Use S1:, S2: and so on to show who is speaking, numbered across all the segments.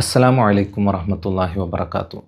S1: അസ്സലാമു വലൈക്കും വറഹമത്തല്ലാഹി വബർക്കാത്തു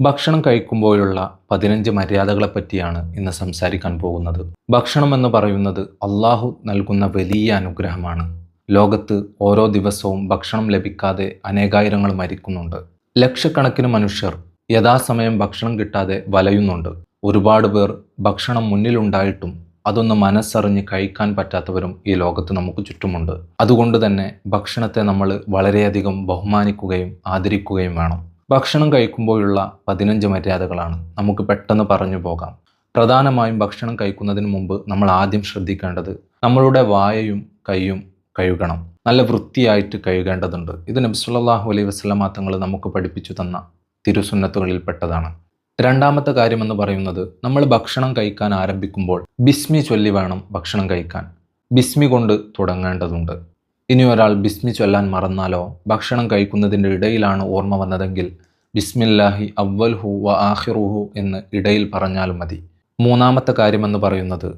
S1: ഭക്ഷണം കഴിക്കുമ്പോഴുള്ള പതിനഞ്ച് മര്യാദകളെ പറ്റിയാണ് ഇന്ന് സംസാരിക്കാൻ പോകുന്നത്. ഭക്ഷണം എന്ന് പറയുന്നത് അള്ളാഹു നൽകുന്ന വലിയ അനുഗ്രഹമാണ്. ലോകത്ത് ഓരോ ദിവസവും ഭക്ഷണം ലഭിക്കാതെ അനേകായിരങ്ങൾ മരിക്കുന്നുണ്ട്. ലക്ഷക്കണക്കിന് മനുഷ്യർ യഥാസമയം ഭക്ഷണം കിട്ടാതെ വലയുന്നുണ്ട്. ഒരുപാട് പേർ ഭക്ഷണം മുന്നിലുണ്ടായിട്ടും അതൊന്ന് മനസ്സറിഞ്ഞ് കഴിക്കാൻ പറ്റാത്തവരും ഈ ലോകത്ത് നമുക്ക് ചുറ്റുമുണ്ട്. അതുകൊണ്ട് തന്നെ ഭക്ഷണത്തെ നമ്മൾ വളരെയധികം ബഹുമാനിക്കുകയും ആദരിക്കുകയും വേണം. ഭക്ഷണം കഴിക്കുമ്പോഴുള്ള പതിനഞ്ച് മര്യാദകളാണ്. നമുക്ക് പെട്ടെന്ന് പറഞ്ഞു പോകാം. പ്രധാനമായും ഭക്ഷണം കഴിക്കുന്നതിന് മുമ്പ് നമ്മൾ ആദ്യം ശ്രദ്ധിക്കേണ്ടത് നമ്മളുടെ വായയും കൈയും കഴുകണം. നല്ല വൃത്തിയായിട്ട് കഴുകേണ്ടതുണ്ട്. ഇത് നബ്സുല്ലാഹു അലൈഹി വസ്ലമാ തങ്ങൾ നമുക്ക് പഠിപ്പിച്ചു തന്ന തിരുസുന്നത്തുകളിൽപ്പെട്ടതാണ്. രണ്ടാമത്തെ കാര്യം എന്ന് പറയുന്നത് നമ്മൾ ഭക്ഷണം കഴിക്കാൻ ആരംഭിക്കുമ്പോൾ ബിസ്മി ചൊല്ലി വേണം ഭക്ഷണം കഴിക്കാൻ. ബിസ്മി കൊണ്ട് തുടങ്ങേണ്ടതുണ്ട്. ഇനി ഒരാൾ ബിസ്മി ചൊല്ലാൻ മറന്നാലോ? ഭക്ഷണം കഴിക്കുന്നതിന്റെ ഇടയിലാണ് ഓർമ്മ വന്നതെങ്കിൽ ബിസ്മില്ലാഹി അവൽഹു വ ആഹിറുഹു എന്ന് ഇടയിൽ പറഞ്ഞാലും മതി. മൂന്നാമത്തെ കാര്യമെന്ന് പറയുന്നത്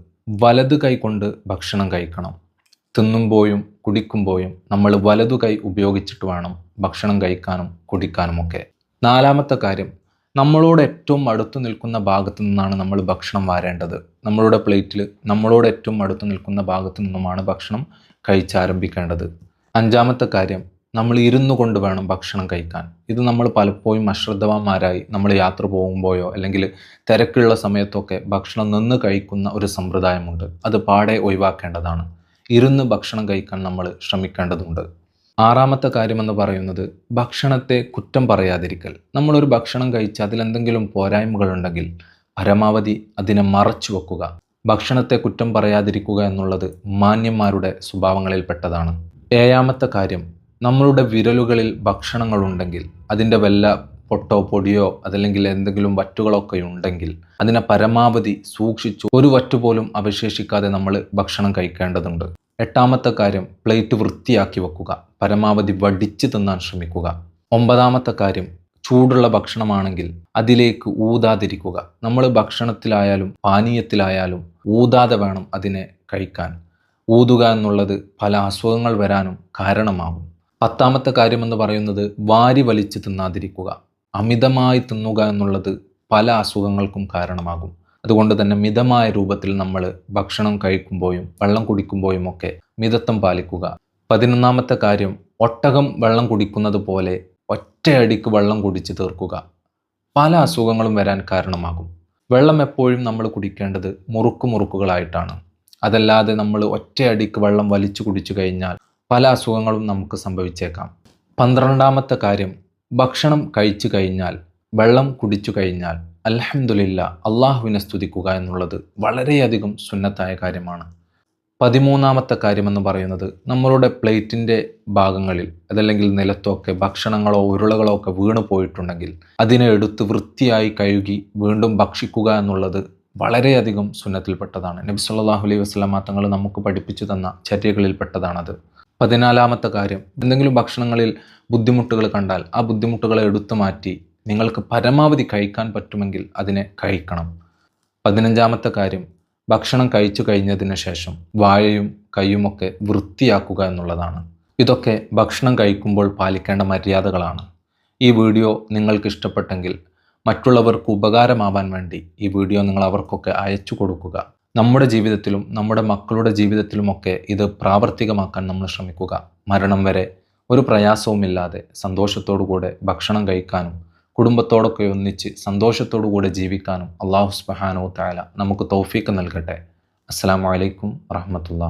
S1: വലതു കൈ കൊണ്ട് ഭക്ഷണം കഴിക്കണം. തിന്നുമ്പോഴും കുടിക്കുമ്പോഴും നമ്മൾ വലതു കൈ ഉപയോഗിച്ചിട്ട് വേണം ഭക്ഷണം കഴിക്കാനും കുടിക്കാനുമൊക്കെ. നാലാമത്തെ കാര്യം നമ്മളോട് ഏറ്റവും അടുത്ത് നിൽക്കുന്ന ഭാഗത്തു നിന്നാണ് നമ്മൾ ഭക്ഷണം വാരേണ്ടത്. നമ്മളുടെ പ്ലേറ്റിൽ നമ്മളോട് ഏറ്റവും അടുത്ത് നിൽക്കുന്ന ഭാഗത്തു നിന്നുമാണ് ഭക്ഷണം കഴിച്ചാരംഭിക്കേണ്ടത് അഞ്ചാമത്തെ കാര്യം നമ്മൾ ഇരുന്നു കൊണ്ട് വേണം ഭക്ഷണം കഴിക്കാൻ. ഇത് നമ്മൾ പലപ്പോഴും അശ്രദ്ധവാന്മാരായി നമ്മൾ യാത്ര പോകുമ്പോഴോ അല്ലെങ്കിൽ തിരക്കുള്ള സമയത്തൊക്കെ ഭക്ഷണം നിന്ന് കഴിക്കുന്ന ഒരു സമ്പ്രദായമുണ്ട്. അത് പാടെ ഒഴിവാക്കേണ്ടതാണ്. ഇരുന്ന് ഭക്ഷണം കഴിക്കാൻ നമ്മൾ ശ്രമിക്കേണ്ടതുണ്ട്. ആറാമത്തെ കാര്യമെന്ന് പറയുന്നത് ഭക്ഷണത്തെ കുറ്റം പറയാതിരിക്കൽ. നമ്മളൊരു ഭക്ഷണം കഴിച്ച് അതിലെന്തെങ്കിലും പോരായ്മകളുണ്ടെങ്കിൽ പരമാവധി അതിനെ മറച്ചു വെക്കുക. ഭക്ഷണത്തെ കുറ്റം പറയാതിരിക്കുക എന്നുള്ളത് മാന്യന്മാരുടെ സ്വഭാവങ്ങളിൽപ്പെട്ടതാണ്. ഏഴാമത്തെ കാര്യം നമ്മളുടെ വിരലുകളിൽ ഭക്ഷണങ്ങളുണ്ടെങ്കിൽ അതിന്റെ വല്ല പൊട്ടോ പൊടിയോ അതല്ലെങ്കിൽ എന്തെങ്കിലും വറ്റുകളൊക്കെ ഉണ്ടെങ്കിൽ അതിനെ പരമാവധി സൂക്ഷിച്ചു ഒരു വറ്റു പോലും അവശേഷിക്കാതെ നമ്മൾ ഭക്ഷണം കഴിക്കേണ്ടതുണ്ട്. എട്ടാമത്തെ കാര്യം പ്ലേറ്റ് വൃത്തിയാക്കി വെക്കുക. പരമാവധി വടിച്ച് തിന്നാൻ ശ്രമിക്കുക. ഒമ്പതാമത്തെ കാര്യം ചൂടുള്ള ഭക്ഷണമാണെങ്കിൽ അതിലേക്ക് ഊതാതിരിക്കുക. നമ്മൾ ഭക്ഷണത്തിലായാലും പാനീയത്തിലായാലും ഊതാതെ വേണം അതിനെ കഴിക്കാൻ. ഊതുക എന്നുള്ളത് പല അസുഖങ്ങൾ വരാനും കാരണമാകും. പത്താമത്തെ കാര്യമെന്ന് പറയുന്നത് വാരി വലിച്ച് തിന്നാതിരിക്കുക. അമിതമായി തിന്നുക എന്നുള്ളത് പല അസുഖങ്ങൾക്കും കാരണമാകും. അതുകൊണ്ട് തന്നെ മിതമായ രൂപത്തിൽ നമ്മൾ ഭക്ഷണം കഴിക്കുമ്പോഴും വെള്ളം കുടിക്കുമ്പോഴും ഒക്കെ മിതത്വം പാലിക്കുക. പതിനൊന്നാമത്തെ കാര്യം ഒട്ടകം വെള്ളം കുടിക്കുന്നത് പോലെ ഒറ്റയടിക്ക് വെള്ളം കുടിച്ച് തീർക്കുക. പല അസുഖങ്ങളും വരാൻ കാരണമാകും. വെള്ളം എപ്പോഴും നമ്മൾ കുടിക്കേണ്ടത് മുറുക്ക് മുറുക്കുകളായിട്ടാണ്. അതല്ലാതെ നമ്മൾ ഒറ്റയടിക്ക് വെള്ളം വലിച്ചു കുടിച്ചു കഴിഞ്ഞാൽ പല അസുഖങ്ങളും നമുക്ക് സംഭവിച്ചേക്കാം. പന്ത്രണ്ടാമത്തെ കാര്യം ഭക്ഷണം കഴിച്ചു കഴിഞ്ഞാൽ വെള്ളം കുടിച്ചു കഴിഞ്ഞാൽ അലഹമുല്ല അള്ളാഹുവിനെ സ്തുതിക്കുക എന്നുള്ളത് വളരെയധികം സുന്നത്തായ കാര്യമാണ്. പതിമൂന്നാമത്തെ കാര്യമെന്ന് പറയുന്നത് നമ്മളുടെ പ്ലേറ്റിന്റെ ഭാഗങ്ങളിൽ അതല്ലെങ്കിൽ നിലത്തൊക്കെ ഭക്ഷണങ്ങളോ ഉരുളകളോ ഒക്കെ വീണു പോയിട്ടുണ്ടെങ്കിൽ അതിനെ എടുത്ത് വൃത്തിയായി കഴുകി വീണ്ടും ഭക്ഷിക്കുക എന്നുള്ളത് വളരെയധികം സുന്നത്തിൽപ്പെട്ടതാണ്. നബി സല്ലാഹു അലൈഹി വസ്ലാമ തങ്ങൾ നമുക്ക് പഠിപ്പിച്ചു തന്ന ചര്യകളിൽപ്പെട്ടതാണത്. പതിനാലാമത്തെ കാര്യം എന്തെങ്കിലും ഭക്ഷണങ്ങളിൽ ബുദ്ധിമുട്ടുകൾ കണ്ടാൽ ആ ബുദ്ധിമുട്ടുകളെ എടുത്തു മാറ്റി നിങ്ങൾക്ക് പരമാവധി കഴിക്കാൻ പറ്റുമെങ്കിൽ അതിനെ കഴിക്കണം. പതിനഞ്ചാമത്തെ കാര്യം ഭക്ഷണം കഴിച്ചു കഴിഞ്ഞതിന് ശേഷം വായയും കൈയുമൊക്കെ വൃത്തിയാക്കുക എന്നുള്ളതാണ്. ഇതൊക്കെ ഭക്ഷണം കഴിക്കുമ്പോൾ പാലിക്കേണ്ട മര്യാദകളാണ്. ഈ വീഡിയോ നിങ്ങൾക്ക് ഇഷ്ടപ്പെട്ടെങ്കിൽ മറ്റുള്ളവർക്ക് ഉപകാരമാവാൻ വേണ്ടി ഈ വീഡിയോ നിങ്ങൾ അവർക്കൊക്കെ അയച്ചു കൊടുക്കുക. നമ്മുടെ ജീവിതത്തിലും നമ്മുടെ മക്കളുടെ ജീവിതത്തിലുമൊക്കെ ഇത് പ്രാവർത്തികമാക്കാൻ നമ്മൾ ശ്രമിക്കുക. മരണം വരെ ഒരു പ്രയാസവുമില്ലാതെ സന്തോഷത്തോടു കൂടെ ഭക്ഷണം കഴിക്കാനും കുടുംബത്തോടൊക്കെ ഒന്നിച്ച് സന്തോഷത്തോടു കൂടെ ജീവിക്കാനും അള്ളാഹു സുബഹാനോ താല നമുക്ക് തൗഫീക്ക് നൽകട്ടെ. അസ്സാം വലൈക്കും വറഹമത്തുള്ള